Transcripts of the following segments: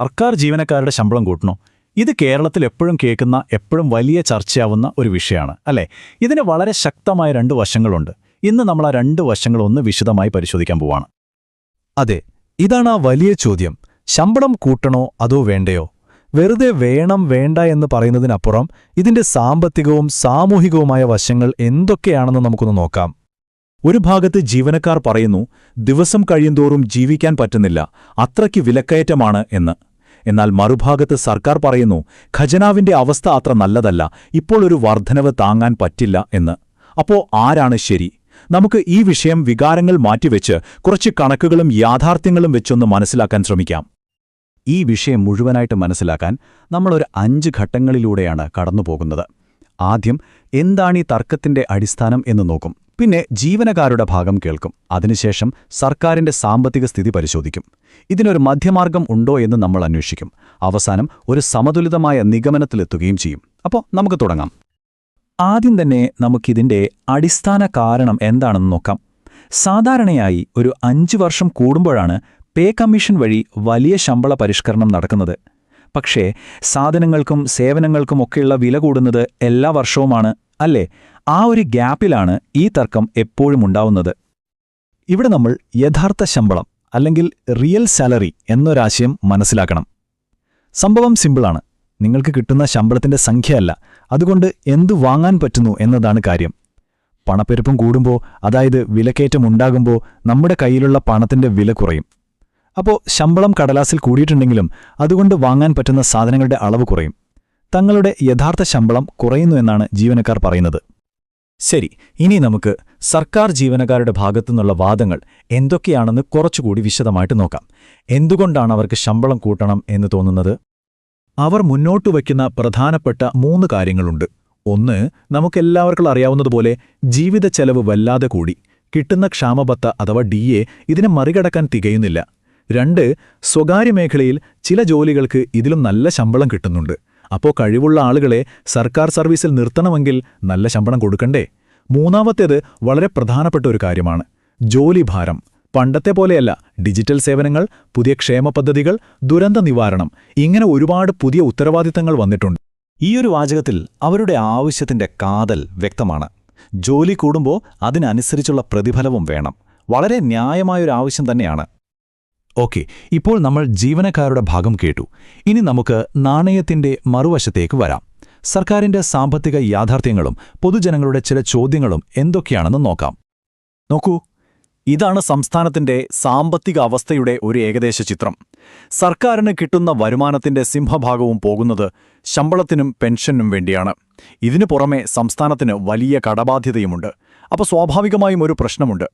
സർക്കാർ ജീവനക്കാരുടെ ശമ്പളം കൂട്ടണോ? ഇത് കേരളത്തിൽ എപ്പോഴും കേൾക്കുന്ന എപ്പോഴും വലിയ ചർച്ചയാവുന്ന ഒരു വിഷയമാണ് അല്ലേ? ഇതിന് വളരെ ശക്തമായ രണ്ട് വശങ്ങളുണ്ട്. ഇന്ന് നമ്മൾ ആ രണ്ട് വശങ്ങളൊന്ന് വിശദമായി പരിശോധിക്കാൻ പോവാണ്. അതെ ഇതാണ് ആ വലിയ ചോദ്യം. ശമ്പളം കൂട്ടണോ അതോ വേണ്ടയോ? വെറുതെ വേണം വേണ്ട എന്ന് പറയുന്നതിനപ്പുറം ഇതിന്റെ സാമ്പത്തികവും സാമൂഹികവുമായ വശങ്ങൾ എന്തൊക്കെയാണെന്ന് നമുക്കൊന്ന് നോക്കാം. ഒരു ഭാഗത്ത് ജീവനക്കാർ പറയുന്നു ദിവസം കഴിയുന്തോറും ജീവിക്കാൻ പറ്റുന്നില്ല അത്രയ്ക്ക് വിലക്കയറ്റമാണ് എന്ന്. എന്നാൽ മറുഭാഗത്ത് സർക്കാർ പറയുന്നു ഖജനാവിന്റെ അവസ്ഥ അത്ര നല്ലതല്ല ഇപ്പോൾ ഒരു വർധനവ് താങ്ങാൻ പറ്റില്ല എന്ന്. അപ്പോ ആരാണ് ശരി? നമുക്ക് ഈ വിഷയം വികാരങ്ങൾ മാറ്റിവെച്ച് കുറച്ച് കണക്കുകളും യാഥാർത്ഥ്യങ്ങളും വെച്ചൊന്ന് മനസ്സിലാക്കാൻ ശ്രമിക്കാം. ഈ വിഷയം മുഴുവനായിട്ട് മനസ്സിലാക്കാൻ നമ്മളൊരു അഞ്ച് ഘട്ടങ്ങളിലൂടെയാണ് കടന്നുപോകുന്നത്. ആദ്യം എന്താണ് ഈ തർക്കത്തിന്റെ അടിസ്ഥാനം എന്ന് നോക്കും. പിന്നെ ജീവനക്കാരുടെ ഭാഗം കേൾക്കും. അതിനുശേഷം സർക്കാരിന്റെ സാമ്പത്തിക സ്ഥിതി പരിശോധിക്കും. ഇതിനൊരു മധ്യമാർഗം ഉണ്ടോ എന്ന് നമ്മൾ അന്വേഷിക്കും. അവസാനം ഒരു സമതുലിതമായ നിഗമനത്തിലെത്തുകയും ചെയ്യും. അപ്പോൾ നമുക്ക് തുടങ്ങാം. ആദ്യം തന്നെ നമുക്കിതിന്റെ അടിസ്ഥാന കാരണം എന്താണെന്ന് നോക്കാം. സാധാരണയായി ഒരു അഞ്ചു വർഷം കൂടുമ്പോഴാണ് പേ കമ്മീഷൻ വഴി വലിയ ശമ്പള പരിഷ്കരണം നടക്കുന്നത്. പക്ഷേ സാധനങ്ങൾക്കും സേവനങ്ങൾക്കുമൊക്കെയുള്ള വില കൂടുന്നത് എല്ലാ വർഷവുമാണ് അല്ലേ? ആ ഒരു ഗ്യാപ്പിലാണ് ഈ തർക്കം എപ്പോഴും ഉണ്ടാവുന്നത്. ഇവിടെ നമ്മൾ യഥാർത്ഥ ശമ്പളം അല്ലെങ്കിൽ റിയൽ സാലറി എന്നൊരാശയം മനസ്സിലാക്കണം. സംഭവം സിമ്പിളാണ് നിങ്ങൾക്ക് കിട്ടുന്ന ശമ്പളത്തിന്റെ സംഖ്യയല്ല. അതുകൊണ്ട് എന്തു വാങ്ങാൻ പറ്റുന്നു എന്നതാണ് കാര്യം. പണപ്പെരുപ്പം കൂടുമ്പോൾ അതായത് വിലക്കയറ്റം ഉണ്ടാകുമ്പോൾ നമ്മുടെ കയ്യിലുള്ള പണത്തിന്റെ വില കുറയും. അപ്പോൾ ശമ്പളം കടലാസിൽ കൂടിയിട്ടുണ്ടെങ്കിലും അതുകൊണ്ട് വാങ്ങാൻ പറ്റുന്ന സാധനങ്ങളുടെ അളവ് കുറയും. തങ്ങളുടെ യഥാർത്ഥ ശമ്പളം കുറയുന്നു എന്നാണ് ജീവനക്കാർ പറയുന്നത്. ശരി ഇനി നമുക്ക് സർക്കാർ ജീവനക്കാരുടെ ഭാഗത്തുനിന്നുള്ള വാദങ്ങൾ എന്തൊക്കെയാണെന്ന് കുറച്ചുകൂടി വിശദമായിട്ട് നോക്കാം. എന്തുകൊണ്ടാണ് അവർക്ക് ശമ്പളം കൂട്ടണം എന്ന് തോന്നുന്നത്? അവർ മുന്നോട്ട് വയ്ക്കുന്ന പ്രധാനപ്പെട്ട മൂന്ന് കാര്യങ്ങളുണ്ട്. ഒന്ന് നമുക്കെല്ലാവർക്കും അറിയാവുന്നതുപോലെ ജീവിത ചെലവ് വല്ലാതെ കൂടി. കിട്ടുന്ന ക്ഷാമബത്ത അഥവാ ഡി എ ഇതിനെ മറികടക്കാൻ തികയുന്നില്ല. രണ്ട് സ്വകാര്യ മേഖലയിൽ ചില ജോലികൾക്ക് ഇതിലും നല്ല ശമ്പളം കിട്ടുന്നുണ്ട്. അപ്പോൾ കഴിവുള്ള ആളുകളെ സർക്കാർ സർവീസിൽ നിർത്തണമെങ്കിൽ നല്ല ശമ്പളം കൊടുക്കണ്ടേ? മൂന്നാമത്തേത് വളരെ പ്രധാനപ്പെട്ട ഒരു കാര്യമാണ്. ജോലിഭാരം. പണ്ടത്തെ പോലെയല്ല. ഡിജിറ്റൽ സേവനങ്ങൾ പുതിയ ക്ഷേമ പദ്ധതികൾ ദുരന്ത നിവാരണം ഇങ്ങനെ ഒരുപാട് പുതിയ ഉത്തരവാദിത്തങ്ങൾ വന്നിട്ടുണ്ട്. ഈ ഒരു വാചകത്തിൽ അവരുടെ ആവശ്യത്തിന്റെ കാതൽ വ്യക്തമാണ്. ജോലി കൂടുമ്പോൾ അതിനനുസരിച്ചുള്ള പ്രതിഫലവും വേണം. വളരെ ന്യായമായൊരു ആവശ്യം തന്നെയാണ്. ഓക്കെ ഇപ്പോൾ നമ്മൾ ജീവനക്കാരുടെ ഭാഗം കേട്ടു. ഇനി നമുക്ക് നാണയത്തിന്റെ മറുവശത്തേക്ക് വരാം. സർക്കാരിന്റെ സാമ്പത്തിക യാഥാർത്ഥ്യങ്ങളും പൊതുജനങ്ങളുടെ ചില ചോദ്യങ്ങളും എന്തൊക്കെയാണെന്ന് നോക്കാം. നോക്കൂ ഇതാണ് സംസ്ഥാനത്തിന്റെ സാമ്പത്തിക അവസ്ഥയുടെ ഒരു ഏകദേശ ചിത്രം. സർക്കാരിന് കിട്ടുന്ന വരുമാനത്തിന്റെ സിംഹഭാഗവും പോകുന്നത് ശമ്പളത്തിനും പെൻഷനും വേണ്ടിയാണ്. ഇതിനു പുറമെ സംസ്ഥാനത്തിന് വലിയ കടബാധ്യതയുമുണ്ട്. അപ്പോൾ സ്വാഭാവികമായും ഒരു പ്രശ്നമുണ്ട്.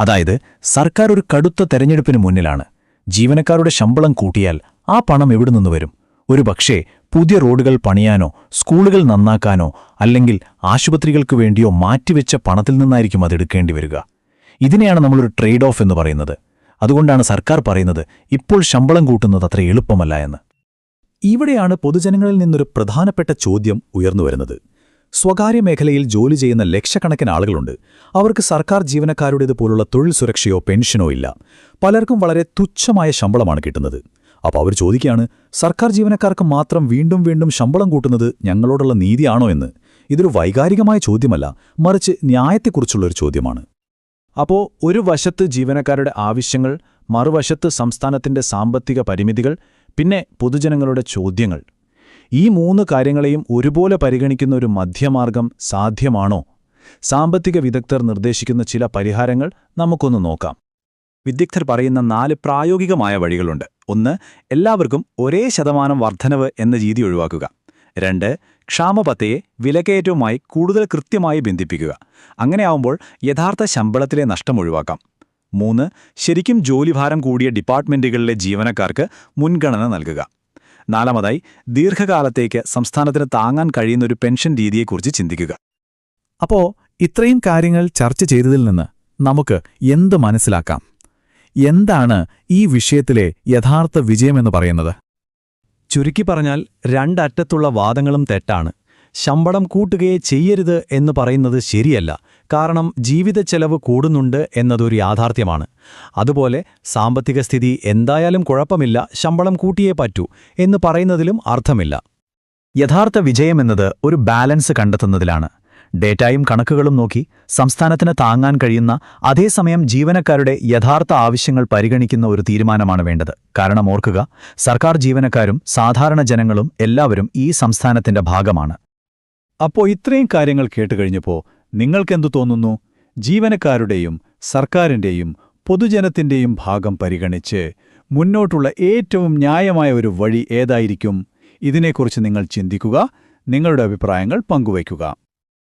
അതായത് സർക്കാർ ഒരു കടുത്ത തെരഞ്ഞെടുപ്പിന് മുന്നിലാണ്. ജീവനക്കാരുടെ ശമ്പളം കൂട്ടിയാൽ ആ പണം എവിടെ നിന്ന് വരും? ഒരു പക്ഷേ പുതിയ റോഡുകൾ പണിയാനോ സ്കൂളുകൾ നന്നാക്കാനോ അല്ലെങ്കിൽ ആശുപത്രികൾക്കു വേണ്ടിയോ മാറ്റിവെച്ച പണത്തിൽ നിന്നായിരിക്കും അതെടുക്കേണ്ടി വരിക. ഇതിനെയാണ് നമ്മളൊരു ട്രേഡ് ഓഫ് എന്ന് പറയുന്നത്. അതുകൊണ്ടാണ് സർക്കാർ പറയുന്നത് ഇപ്പോൾ ശമ്പളം കൂട്ടുന്നത് അത്ര എളുപ്പമല്ല എന്ന്. ഇവിടെയാണ് പൊതുജനങ്ങളിൽ നിന്നൊരു പ്രധാനപ്പെട്ട ചോദ്യം ഉയർന്നുവരുന്നത് സ്വകാര്യ മേഖലയിൽ ജോലി ചെയ്യുന്ന ലക്ഷക്കണക്കിന് ആളുകളുണ്ട്. അവർക്ക് സർക്കാർ ജീവനക്കാരുടേതുപോലുള്ള തൊഴിൽ സുരക്ഷയോ പെൻഷനോ ഇല്ല. പലർക്കും വളരെ തുച്ഛമായ ശമ്പളമാണ് കിട്ടുന്നത്. അപ്പോൾ അവർ ചോദിക്കുകയാണ് സർക്കാർ ജീവനക്കാർക്ക് മാത്രം വീണ്ടും വീണ്ടും ശമ്പളം കൂട്ടുന്നത് ഞങ്ങളോടുള്ള നീതിയാണോ എന്ന്? ഇതൊരു വൈകാരികമായ ചോദ്യമല്ല മറിച്ച് ന്യായത്തെക്കുറിച്ചുള്ളൊരു ചോദ്യമാണ്. അപ്പോൾ ഒരു വശത്ത് ജീവനക്കാരുടെ ആവശ്യങ്ങൾ മറുവശത്ത് സംസ്ഥാനത്തിന്റെ സാമ്പത്തിക പരിമിതികൾ പിന്നെ പൊതുജനങ്ങളുടെ ചോദ്യങ്ങൾ. ഈ മൂന്ന് കാര്യങ്ങളെയും ഒരുപോലെ പരിഗണിക്കുന്ന ഒരു മധ്യമാർഗം സാധ്യമാണോ? സാമ്പത്തിക വിദഗ്ധർ നിർദ്ദേശിക്കുന്ന ചില പരിഹാരങ്ങൾ നമുക്കൊന്ന് നോക്കാം. വിദഗ്ധർ പറയുന്ന നാല് പ്രായോഗികമായ വഴികളുണ്ട്. ഒന്ന് എല്ലാവർക്കും ഒരേ ശതമാനം വർധനവ് എന്ന രീതി ഒഴിവാക്കുക. രണ്ട് ക്ഷാമപത്തയെ വിലക്കയറ്റവുമായി കൂടുതൽ കൃത്യമായി ബന്ധിപ്പിക്കുക. അങ്ങനെയാവുമ്പോൾ യഥാർത്ഥ ശമ്പളത്തിലെ നഷ്ടം ഒഴിവാക്കാം. മൂന്ന് ശരിക്കും ജോലിഭാരം കൂടിയ ഡിപ്പാർട്ട്മെന്റുകളിലെ ജീവനക്കാർക്ക് മുൻഗണന നൽകുക. നാലാമതായി ദീർഘകാലത്തേക്ക് സംസ്ഥാനത്തിന് താങ്ങാൻ കഴിയുന്ന ഒരു പെൻഷൻ രീതിയെക്കുറിച്ച് ചിന്തിക്കുക. അപ്പോൾ ഇത്രയും കാര്യങ്ങൾ ചർച്ച ചെയ്തതിൽ നിന്ന് നമുക്ക് എന്ത് മനസ്സിലാക്കാം? എന്താണ് ഈ വിഷയത്തിലെ യഥാർത്ഥ വിജയമെന്ന് പറയുന്നത്? ചുരുക്കി പറഞ്ഞാൽ രണ്ടറ്റത്തുള്ള വാദങ്ങളും തെറ്റാണ്. ശമ്പളം കൂട്ടുകയെ ചെയ്യരുത് എന്ന് പറയുന്നത് ശരിയല്ല. കാരണം ജീവിത ചെലവ് കൂടുന്നുണ്ട് എന്നതൊരു യാഥാർത്ഥ്യമാണ്. അതുപോലെ സാമ്പത്തിക സ്ഥിതി എന്തായാലും കുഴപ്പമില്ല ശമ്പളം കൂട്ടിയേ പറ്റൂ എന്ന് പറയുന്നതിലും അർത്ഥമില്ല. യഥാർത്ഥ വിജയമെന്നത് ഒരു ബാലൻസ് കണ്ടെത്തുന്നതിലാണ്. ഡേറ്റായും കണക്കുകളും നോക്കി സംസ്ഥാനത്തിന് താങ്ങാൻ കഴിയുന്ന അതേസമയം ജീവനക്കാരുടെ യഥാർത്ഥ ആവശ്യങ്ങൾ പരിഗണിക്കുന്ന ഒരു തീരുമാനമാണ് വേണ്ടത്. കാരണം ഓർക്കുക സർക്കാർ ജീവനക്കാരും സാധാരണ ജനങ്ങളും എല്ലാവരും ഈ സംസ്ഥാനത്തിന്റെ ഭാഗമാണ്. അപ്പോ ഇത്രയും കാര്യങ്ങൾ കേട്ടുകഴിഞ്ഞപ്പോ നിങ്ങൾക്കെന്തു തോന്നുന്നു? ജീവനക്കാരുടെയും സർക്കാരിന്റെയും പൊതുജനത്തിന്റെയും ഭാഗം പരിഗണിച്ച് മുന്നോട്ടുള്ള ഏറ്റവും ന്യായമായ ഒരു വഴി ഏതായിരിക്കും? ഇതിനെക്കുറിച്ച് നിങ്ങൾ ചിന്തിക്കുക നിങ്ങളുടെ അഭിപ്രായങ്ങൾ പങ്കുവയ്ക്കുക.